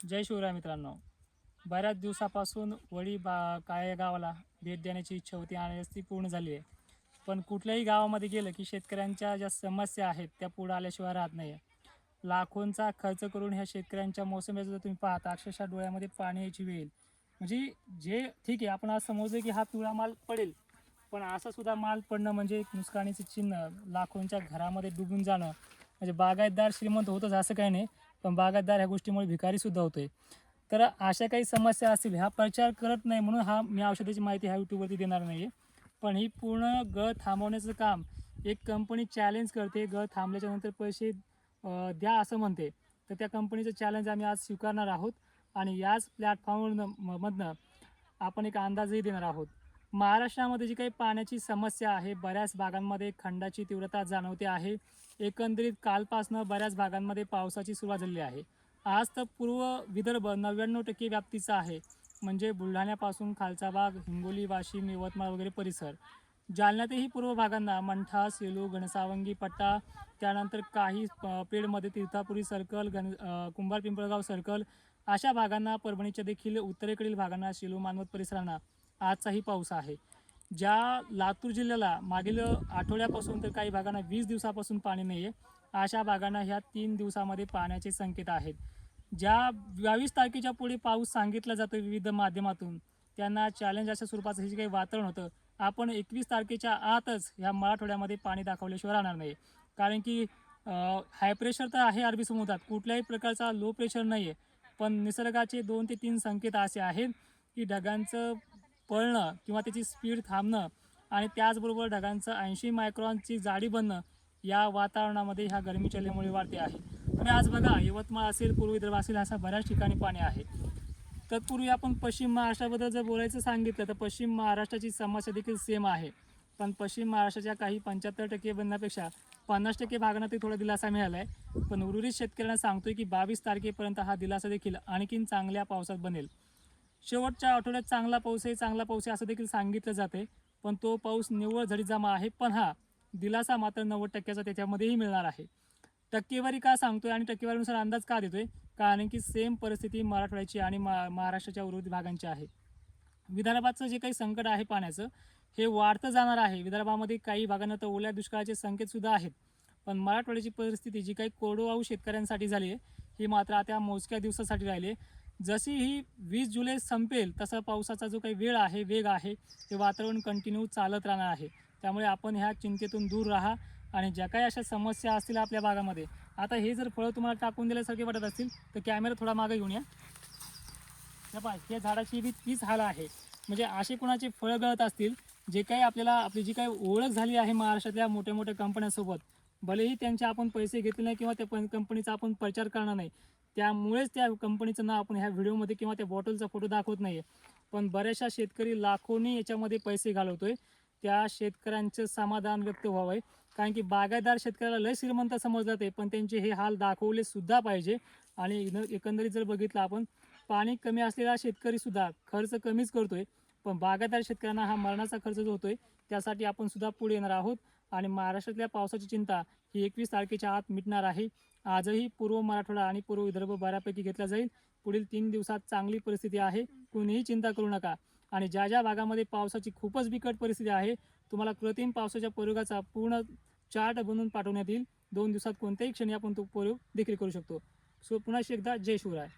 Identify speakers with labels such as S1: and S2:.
S1: जय शिवराय मित्रांनो. बऱ्याच दिवसापासून वडी बा काय गावाला भेट देण्याची इच्छा होती आणि ती पूर्ण झाली आहे. पण कुठल्याही गावामध्ये गेलं की शेतकऱ्यांच्या ज्या समस्या आहेत त्या पुढे आल्याशिवाय राहत नाही आहे. लाखोंचा खर्च करून ह्या शेतकऱ्यांच्या मोसम्याचं जर तुम्ही पाहता अक्षरशः डोळ्यामध्ये पाणी यायची वेळ. म्हणजे जे ठीक आहे आपण आज समजलं की हा पिवळा माल पडेल पण असा सुद्धा माल पडणं म्हणजे एक नुकसानीचं चिन्ह. लाखोंच्या घरामध्ये डुबून जाणं म्हणजे बागायतदार श्रीमंत होतच असं काही नाही पण बागायतदार ह्या गोष्टीमुळे भिकारीसुद्धा होतो आहे तर अशा काही समस्या असतील हा प्रचार करत नाही म्हणून हा मी औषधाची माहिती ह्या यूट्यूबवरती देणार नाही आहे पण ही पूर्ण गळ थांबवण्याचं काम एक कंपनी चॅलेंज करते गळ थांबल्याच्या नंतर पैसे द्या असं म्हणते. तर त्या कंपनीचं चॅलेंज आम्ही आज स्वीकारणार आहोत आणि याच प्लॅटफॉर्मवर मधनं आपण एक अंदाजही देणार आहोत. महाराष्ट्रामध्ये जी काही पाण्याची समस्या आहे बऱ्याच भागांमध्ये खंडाची तीव्रता जाणवते आहे. एकंदरीत कालपासनं बऱ्याच भागांमध्ये पावसाची सुरुवात झाली आहे. आज तर पूर्व विदर्भ नव्याण्णव टक्के व्याप्तीचा आहे. म्हणजे बुलढाण्यापासून खालचा भाग हिंगोली वाशिम यवतमाळ वगैरे परिसर. जालन्यातही पूर्व भागांना मंठा सेलू घनसावंगी पट्टा त्यानंतर काही पेडमध्ये तीर्थापुरी सर्कल गण कुंभार पिंपळगाव सर्कल अशा भागांना परभणीच्या देखील उत्तरेकडील भागांना सेलू मानवत परिसरांना आजचाही पाऊस आहे. ज्या लातूर जिल्ह्याला मागील आठवड्यापासून तर काही भागांना वीस दिवसापासून पाणी नाही आहे अशा भागांना ह्या तीन दिवसामध्ये पाण्याचे संकेत आहेत. ज्या बावीस तारखेच्या पुढे पाऊस सांगितला जातो विविध माध्यमातून त्यांना चॅलेंज अशा स्वरूपाचं हे जे काही वातावरण होतं आपण एकवीस तारखेच्या आतच ह्या मराठवाड्यामध्ये पाणी दाखवल्याशिवाय राहणार नाही. कारण की हाय प्रेशर तर आहे अरबी समुद्रात कुठल्याही प्रकारचा लो प्रेशर नाही आहे पण निसर्गाचे दोन ते तीन संकेत असे आहेत की ढगांचं पळणं किंवा त्याची स्पीड थांबणं आणि त्याचबरोबर ढगांचं ऐंशी मायक्रॉनची जाडी बनणं या वातावरणामध्ये ह्या गरमीच्या लेमुळे वाढते आहे. तुम्ही आज बघा यवतमाळ असेल पूर्व विदर्भ असेल अशा बऱ्याच ठिकाणी पाणी आहे. तत्पूर्वी आपण पश्चिम महाराष्ट्राबद्दल जर बोलायचं सांगितलं तर पश्चिम महाराष्ट्राची समस्या देखील सेम आहे. पण पश्चिम महाराष्ट्राच्या काही पंच्याहत्तर टक्के बनण्यापेक्षा पन्नास टक्के भागांना ते थोडा दिलासा मिळाला आहे पण उर्वरित शेतकऱ्यांना सांगतोय की बावीस तारखेपर्यंत हा दिलासा देखील आणखीन चांगल्या पावसात बनेल. शेवटच्या आठवड्यात चांगला पाऊस आहे चांगला पाऊस आहे असं देखील सांगितलं जाते. पण तो पाऊस निव्वळ झडी जमा आहे पण हा दिलासा मात्र नव्वद टक्क्याचा त्याच्यामध्येही मिळणार आहे. टक्केवारी का सांगतोय आणि टक्केवारीनुसार अंदाज का देतोय? कारण की सेम परिस्थिती मराठवाड्याची आणि मा महाराष्ट्राच्या उर्वरित भागांची आहे. विदर्भाचं जे काही संकट आहे पाण्याचं हे वाढतं जाणार आहे. विदर्भामध्ये काही भागांना तर ओल्या दुष्काळाचे संकेतसुद्धा आहेत. पण मराठवाड्याची परिस्थिती जी काही कोरडवाहू शेतकऱ्यांसाठी झाली आहे ही मात्र आता मोजक्या दिवसासाठी राहिली आहे. जशी ही वीस जुलै संपेल तसा पावसाचा जो काही वेळ आहे वेग आहे ते वातावरण कंटिन्यू चालत राहणार आहे. त्यामुळे आपण ह्या चिंतेतून दूर राहा आणि ज्या काही अशा समस्या असतील आपल्या भागामध्ये आता हे जर फळं तुम्हाला टाकून दिल्यासारखे वाटत असतील तर कॅमेरा थोडा मागे घेऊन या. हे या झाडाची बी तीच हाल आहे. म्हणजे असे कोणाचे फळं गळत असतील जे काही आपल्याला आपली जी काही ओळख झाली आहे महाराष्ट्रातल्या मोठ्या मोठ्या कंपन्यांसोबत भलेही त्यांचे आपण पैसे घेतले नाही किंवा त्या कंपनीचा आपण प्रचार करणार नाही त्यामुळेच त्या कंपनीचं नाव आपण ह्या व्हिडिओमध्ये किंवा त्या बॉटलचा फोटो दाखवत नाही आहे पण बऱ्याचशा शेतकरी लाखोनी याच्यामध्ये पैसे घालवतोय. त्या शेतकऱ्यांचं समाधान व्यक्त व्हावं कारण की बागायतदार शेतकऱ्याला लय श्रीमंत समजलं जाते पण त्यांचे हे हाल दाखवले सुद्धा पाहिजे. आणि एकंदरीत जर बघितलं आपण पाणी कमी असलेला शेतकरीसुद्धा खर्च कमीच करतोय. पण बागायतदार शेतकऱ्यांना हा मरणाचा खर्च जो होतोय त्यासाठी आपण सुद्धा पुढे येणार आहोत. आणि महाराष्ट्रातल्या पावसाची चिंता ही एकवीस तारखेच्या आत मिटणार आहे. आजही पूर्व मराठवाडा आणि पूर्व विदर्भ बऱ्यापैकी घेतला जाईल. पुढील तीन दिवसात चांगली परिस्थिती आहे. कुणीही चिंता करू नका. आणि ज्या ज्या भागामध्ये पावसाची खूपच बिकट परिस्थिती आहे तुम्हाला कृत्रिम पावसाच्या प्रयोगाचा पूर्ण चार्ट बनवून पाठवण्यात येईल. दोन दिवसात कोणत्याही क्षणी आपण तो प्रयोग देखील करू शकतो. सो पुन्हा एकदा जय शिवराय.